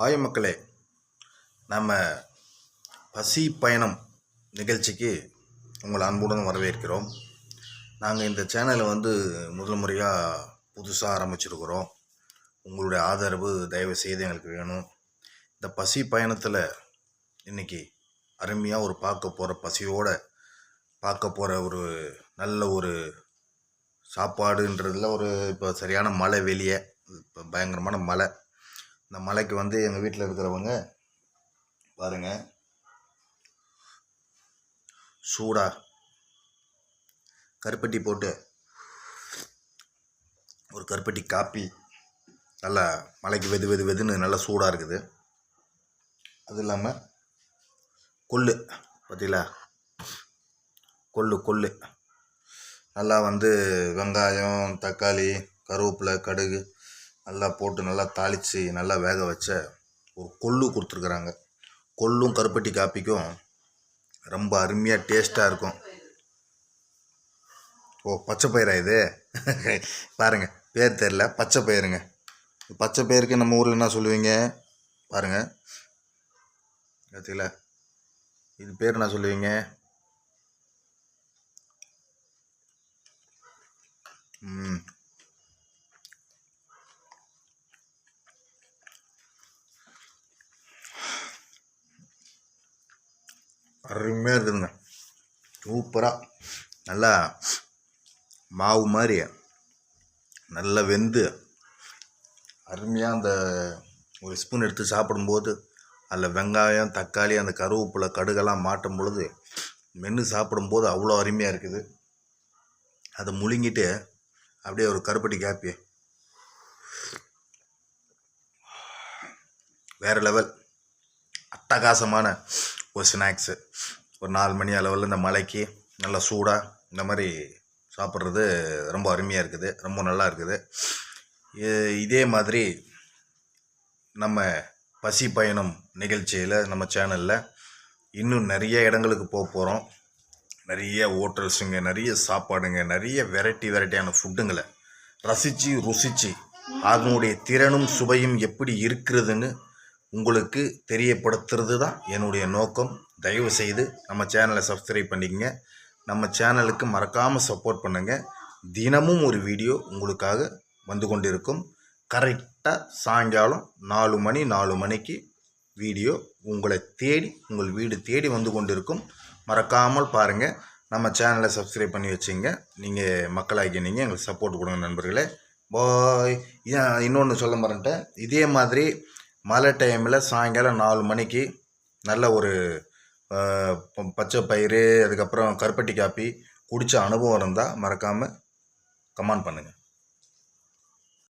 Hi மக்களே. நம்ம பசி பயணம் நிகழ்ச்சிக்கு உங்களை அன்புடன் வரவேற்கிறோம். நாங்கள் இந்த சேனலை வந்து முதல் முறையாக புதுசாக ஆரம்பிச்சிருக்கிறோம். உங்களுடைய ஆதரவு தயவு செய்து எங்களுக்கு வேணும். இந்த பசி பயணத்தில் இன்னைக்கு அருமையாக ஒரு பார்க்க போகிற பசியோடு பார்க்க போகிற ஒரு நல்ல ஒரு சாப்பாடுன்றதுல ஒரு இப்போ சரியான மழை வெளியே இப்போ பயங்கரமான மழை. இந்த மலைக்கு வந்து எங்கள் வீட்டில் இருக்கிறவங்க பாருங்க. சூடாக கருப்பட்டி போட்டு ஒரு கருப்பட்டி காப்பி நல்லா மலைக்கு வெது வெது வெதுன்னு நல்லா சூடாக இருக்குது. அது இல்லாமல் கொள்ளு பார்த்தீங்களா கொள்ளு கொள்ளு. நல்லா வந்து வெங்காயம் தக்காளி கருவேப்பிலை கடுகு நல்லா போட்டு நல்லா தாளித்து நல்லா வேக வச்ச ஒரு கொள்ளு கொடுத்துருக்குறாங்க. கொள்ளும் கருப்பட்டி காப்பிக்கும் ரொம்ப அருமையாக டேஸ்ட்டாக இருக்கும். ஓ பச்சை பயிரா இது? பாருங்கள் பேர் தெரில பச்சை பயிருங்க. பச்சை பயிருக்கு நம்ம ஊரில் என்ன சொல்லுவீங்க? பாருங்கள் பார்த்தீங்களா இது பேர் என்ன சொல்லுவீங்க? ம். அருமையாக இருக்குதுங்க சூப்பராக நல்லா மாவு மாதிரி நல்லா வெந்து அருமையாக அந்த ஒரு ஸ்பூன் எடுத்து சாப்பிடும்போது அதில் வெங்காயம் தக்காளி அந்த கருவேப்பிலை கடுகெல்லாம் மாட்டும் பொழுது மென்று சாப்பிடும்போது அவ்வளோ அருமையாக இருக்குது. அதை முழுங்கிட்டு அப்படியே ஒரு கருப்பட்டி காப்பி. வேறு லெவல் அட்டகாசமான ஒரு ஸ்நாக்ஸு ஒரு நாலு மணி அளவில் இந்த மலைக்கு நல்லா சூடாக இந்த மாதிரி சாப்பிட்றது ரொம்ப அருமையாக இருக்குது. ரொம்ப நல்லா இருக்குது. இதே மாதிரி நம்ம பசி பயணம் நிகழ்ச்சியில் நம்ம சேனலில் இன்னும் நிறைய இடங்களுக்கு போக போகிறோம் நிறைய ஹோட்டல்ஸுங்க நிறைய சாப்பாடுங்க நிறைய வெரைட்டி வெரைட்டியான ஃபுட்டுங்களை ரசித்து ருசித்து அதனுடைய திறனும் சுவையும் எப்படி இருக்கிறதுன்னு உங்களுக்கு தெரியப்படுத்துறது தான் என்னுடைய நோக்கம். தயவு செய்து நம்ம சேனலை சப்ஸ்கிரைப் பண்ணிக்கங்க. நம்ம சேனலுக்கு மறக்காமல் சப்போர்ட் பண்ணுங்கள் தினமும் ஒரு வீடியோ உங்களுக்காக வந்து கொண்டிருக்கும். கரெக்டாக சாயங்காலம் நாலு மணி நாலு மணிக்கு வீடியோ உங்களை தேடி உங்கள் வீடு தேடி வந்து கொண்டிருக்கும். மறக்காமல் பாருங்கள் நம்ம சேனலை சப்ஸ்கிரைப் பண்ணி வச்சுங்க. நீங்கள் மக்களாகி நீங்கள் எங்களுக்கு சப்போர்ட் கொடுங்க நண்பர்களே. பாய் இன்னொன்று சொல்ல மறந்துட்டேன். இதே மாதிரி மழை டைமில் சாயங்காலம் நாலு மணிக்கு நல்ல ஒரு பச்சை பயிறு அதுக்கப்புறம் கருப்பட்டி காப்பி குடித்த அனுபவம் இருந்தால் மறக்காமல் கமெண்ட் பண்ணுங்கள்